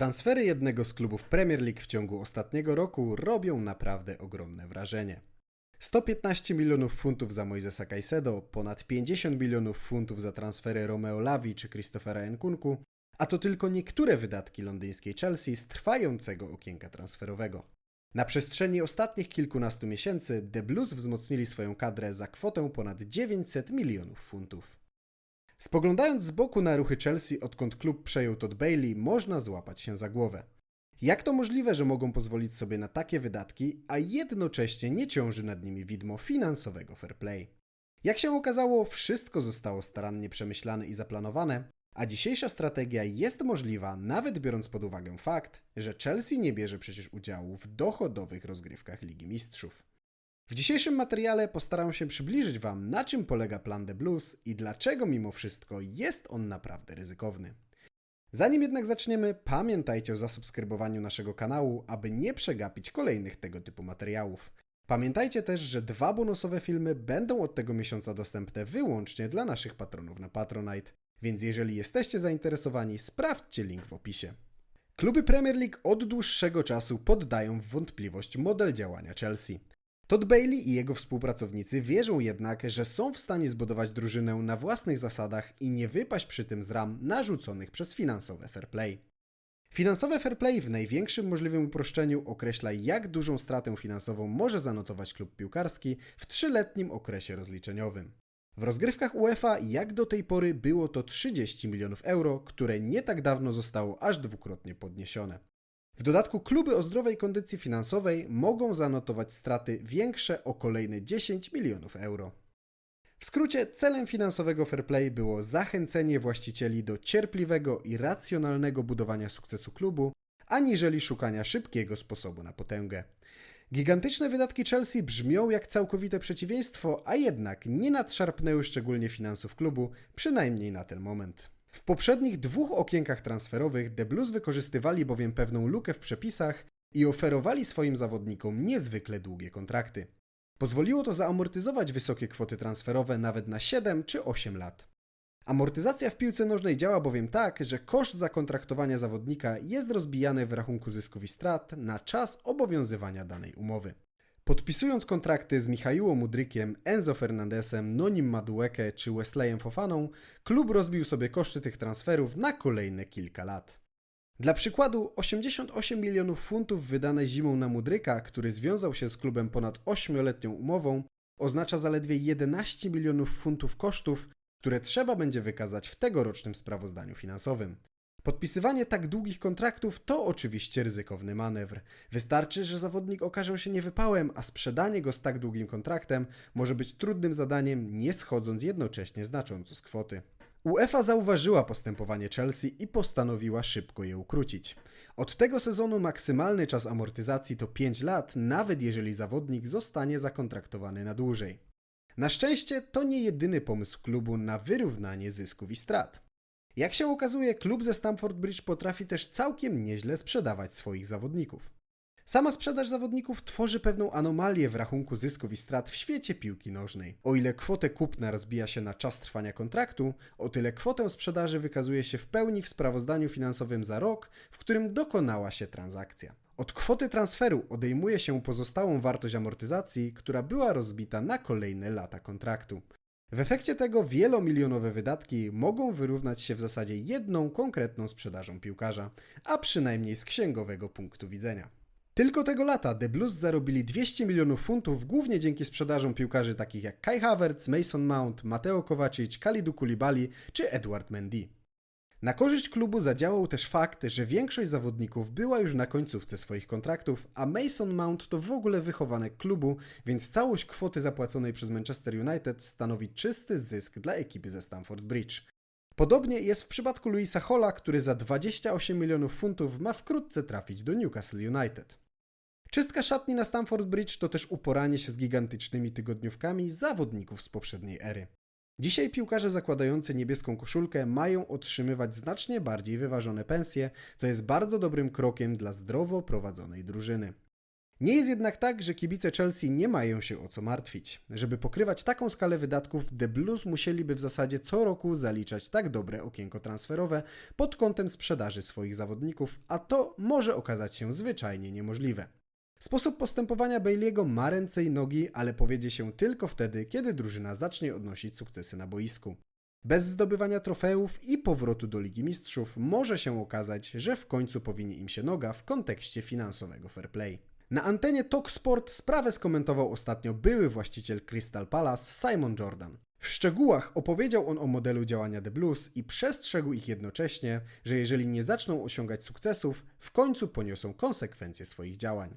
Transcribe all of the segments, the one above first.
Transfery jednego z klubów Premier League w ciągu ostatniego roku robią naprawdę ogromne wrażenie. 115 milionów funtów za Moisesa Caicedo, ponad 50 milionów funtów za transfery Romeo Lavi czy Christophera Nkunku, a to tylko niektóre wydatki londyńskiej Chelsea z trwającego okienka transferowego. Na przestrzeni ostatnich kilkunastu miesięcy The Blues wzmocnili swoją kadrę za kwotę ponad 900 milionów funtów. Spoglądając z boku na ruchy Chelsea, odkąd klub przejął Todd Bailey, można złapać się za głowę. Jak to możliwe, że mogą pozwolić sobie na takie wydatki, a jednocześnie nie ciąży nad nimi widmo finansowego fair play? Jak się okazało, wszystko zostało starannie przemyślane i zaplanowane, a dzisiejsza strategia jest możliwa nawet biorąc pod uwagę fakt, że Chelsea nie bierze przecież udziału w dochodowych rozgrywkach Ligi Mistrzów. W dzisiejszym materiale postaram się przybliżyć Wam, na czym polega plan The Blues i dlaczego mimo wszystko jest on naprawdę ryzykowny. Zanim jednak zaczniemy, pamiętajcie o zasubskrybowaniu naszego kanału, aby nie przegapić kolejnych tego typu materiałów. Pamiętajcie też, że dwa bonusowe filmy będą od tego miesiąca dostępne wyłącznie dla naszych patronów na Patronite, więc jeżeli jesteście zainteresowani, sprawdźcie link w opisie. Kluby Premier League od dłuższego czasu poddają w wątpliwość model działania Chelsea. Todd Bailey i jego współpracownicy wierzą jednak, że są w stanie zbudować drużynę na własnych zasadach i nie wypaść przy tym z ram narzuconych przez finansowe fair play. Finansowe fair play w największym możliwym uproszczeniu określa, jak dużą stratę finansową może zanotować klub piłkarski w trzyletnim okresie rozliczeniowym. W rozgrywkach UEFA jak do tej pory było to 30 milionów euro, które nie tak dawno zostało aż dwukrotnie podniesione. W dodatku kluby o zdrowej kondycji finansowej mogą zanotować straty większe o kolejne 10 milionów euro. W skrócie, celem finansowego fair play było zachęcenie właścicieli do cierpliwego i racjonalnego budowania sukcesu klubu, aniżeli szukania szybkiego sposobu na potęgę. Gigantyczne wydatki Chelsea brzmią jak całkowite przeciwieństwo, a jednak nie nadszarpnęły szczególnie finansów klubu, przynajmniej na ten moment. W poprzednich dwóch okienkach transferowych The Blues wykorzystywali bowiem pewną lukę w przepisach i oferowali swoim zawodnikom niezwykle długie kontrakty. Pozwoliło to zaamortyzować wysokie kwoty transferowe nawet na 7 czy 8 lat. Amortyzacja w piłce nożnej działa bowiem tak, że koszt zakontraktowania zawodnika jest rozbijany w rachunku zysków i strat na czas obowiązywania danej umowy. Podpisując kontrakty z Michaiło Mudrykiem, Enzo Fernandesem, Nonim Madueke czy Wesleyem Fofaną, klub rozbił sobie koszty tych transferów na kolejne kilka lat. Dla przykładu, 88 milionów funtów wydane zimą na Mudryka, który związał się z klubem ponad 8-letnią umową, oznacza zaledwie 11 milionów funtów kosztów, które trzeba będzie wykazać w tegorocznym sprawozdaniu finansowym. Podpisywanie tak długich kontraktów to oczywiście ryzykowny manewr. Wystarczy, że zawodnik okaże się niewypałem, a sprzedanie go z tak długim kontraktem może być trudnym zadaniem, nie schodząc jednocześnie znacząco z kwoty. UEFA zauważyła postępowanie Chelsea i postanowiła szybko je ukrócić. Od tego sezonu maksymalny czas amortyzacji to 5 lat, nawet jeżeli zawodnik zostanie zakontraktowany na dłużej. Na szczęście to nie jedyny pomysł klubu na wyrównanie zysków i strat. Jak się okazuje, klub ze Stamford Bridge potrafi też całkiem nieźle sprzedawać swoich zawodników. Sama sprzedaż zawodników tworzy pewną anomalię w rachunku zysków i strat w świecie piłki nożnej. O ile kwotę kupna rozbija się na czas trwania kontraktu, o tyle kwotę sprzedaży wykazuje się w pełni w sprawozdaniu finansowym za rok, w którym dokonała się transakcja. Od kwoty transferu odejmuje się pozostałą wartość amortyzacji, która była rozbita na kolejne lata kontraktu. W efekcie tego wielomilionowe wydatki mogą wyrównać się w zasadzie jedną konkretną sprzedażą piłkarza, a przynajmniej z księgowego punktu widzenia. Tylko tego lata The Blues zarobili 200 milionów funtów głównie dzięki sprzedażom piłkarzy takich jak Kai Havertz, Mason Mount, Mateo Kovacic, Kalidu Koulibaly czy Edward Mendy. Na korzyść klubu zadziałał też fakt, że większość zawodników była już na końcówce swoich kontraktów, a Mason Mount to w ogóle wychowanek klubu, więc całość kwoty zapłaconej przez Manchester United stanowi czysty zysk dla ekipy ze Stamford Bridge. Podobnie jest w przypadku Luisa Holla, który za 28 milionów funtów ma wkrótce trafić do Newcastle United. Czystka szatni na Stamford Bridge to też uporanie się z gigantycznymi tygodniówkami zawodników z poprzedniej ery. Dzisiaj piłkarze zakładający niebieską koszulkę mają otrzymywać znacznie bardziej wyważone pensje, co jest bardzo dobrym krokiem dla zdrowo prowadzonej drużyny. Nie jest jednak tak, że kibice Chelsea nie mają się o co martwić. Żeby pokrywać taką skalę wydatków, The Blues musieliby w zasadzie co roku zaliczać tak dobre okienko transferowe pod kątem sprzedaży swoich zawodników, a to może okazać się zwyczajnie niemożliwe. Sposób postępowania Bailey'ego ma ręce i nogi, ale powiedzie się tylko wtedy, kiedy drużyna zacznie odnosić sukcesy na boisku. Bez zdobywania trofeów i powrotu do Ligi Mistrzów może się okazać, że w końcu powinie im się noga w kontekście finansowego fair play. Na antenie TalkSport sprawę skomentował ostatnio były właściciel Crystal Palace Simon Jordan. W szczegółach opowiedział on o modelu działania The Blues i przestrzegł ich jednocześnie, że jeżeli nie zaczną osiągać sukcesów, w końcu poniosą konsekwencje swoich działań.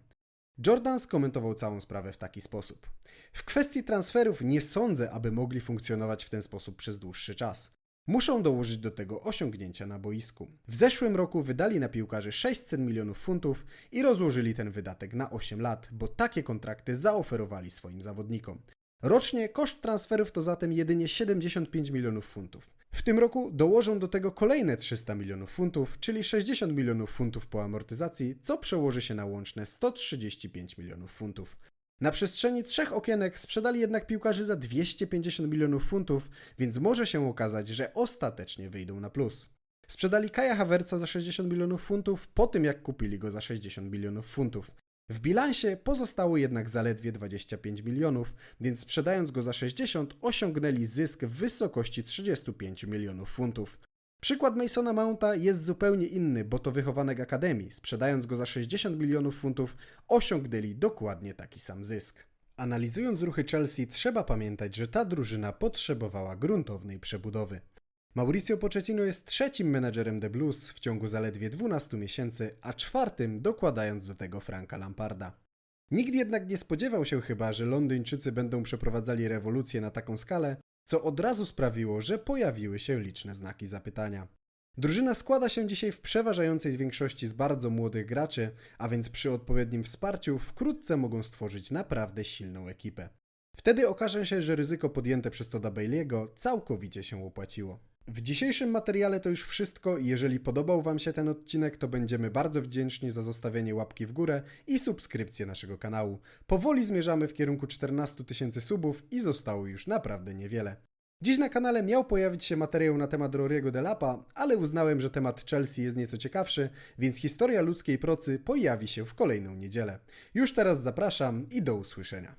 Jordan skomentował całą sprawę w taki sposób. W kwestii transferów nie sądzę, aby mogli funkcjonować w ten sposób przez dłuższy czas. Muszą dołożyć do tego osiągnięcia na boisku. W zeszłym roku wydali na piłkarzy 600 milionów funtów i rozłożyli ten wydatek na 8 lat, bo takie kontrakty zaoferowali swoim zawodnikom. Rocznie koszt transferów to zatem jedynie 75 milionów funtów. W tym roku dołożą do tego kolejne 300 milionów funtów, czyli 60 milionów funtów po amortyzacji, co przełoży się na łączne 135 milionów funtów. Na przestrzeni trzech okienek sprzedali jednak piłkarzy za 250 milionów funtów, więc może się okazać, że ostatecznie wyjdą na plus. Sprzedali Kaja Havertza za 60 milionów funtów po tym, jak kupili go za 60 milionów funtów. W bilansie pozostało jednak zaledwie 25 milionów, więc sprzedając go za 60 osiągnęli zysk w wysokości 35 milionów funtów. Przykład Masona Mounta jest zupełnie inny, bo to wychowanek Akademii. Sprzedając go za 60 milionów funtów osiągnęli dokładnie taki sam zysk. Analizując ruchy Chelsea trzeba pamiętać, że ta drużyna potrzebowała gruntownej przebudowy. Mauricio Pochettino jest trzecim menedżerem The Blues w ciągu zaledwie 12 miesięcy, a czwartym dokładając do tego Franka Lamparda. Nikt jednak nie spodziewał się chyba, że Londyńczycy będą przeprowadzali rewolucję na taką skalę, co od razu sprawiło, że pojawiły się liczne znaki zapytania. Drużyna składa się dzisiaj w przeważającej większości z bardzo młodych graczy, a więc przy odpowiednim wsparciu wkrótce mogą stworzyć naprawdę silną ekipę. Wtedy okaże się, że ryzyko podjęte przez Toda Bailey'ego całkowicie się opłaciło. W dzisiejszym materiale to już wszystko. Jeżeli podobał Wam się ten odcinek, to będziemy bardzo wdzięczni za zostawienie łapki w górę i subskrypcję naszego kanału. Powoli zmierzamy w kierunku 14 tysięcy subów i zostało już naprawdę niewiele. Dziś na kanale miał pojawić się materiał na temat Roriego Delapa, ale uznałem, że temat Chelsea jest nieco ciekawszy, więc historia ludzkiej procy pojawi się w kolejną niedzielę. Już teraz zapraszam i do usłyszenia.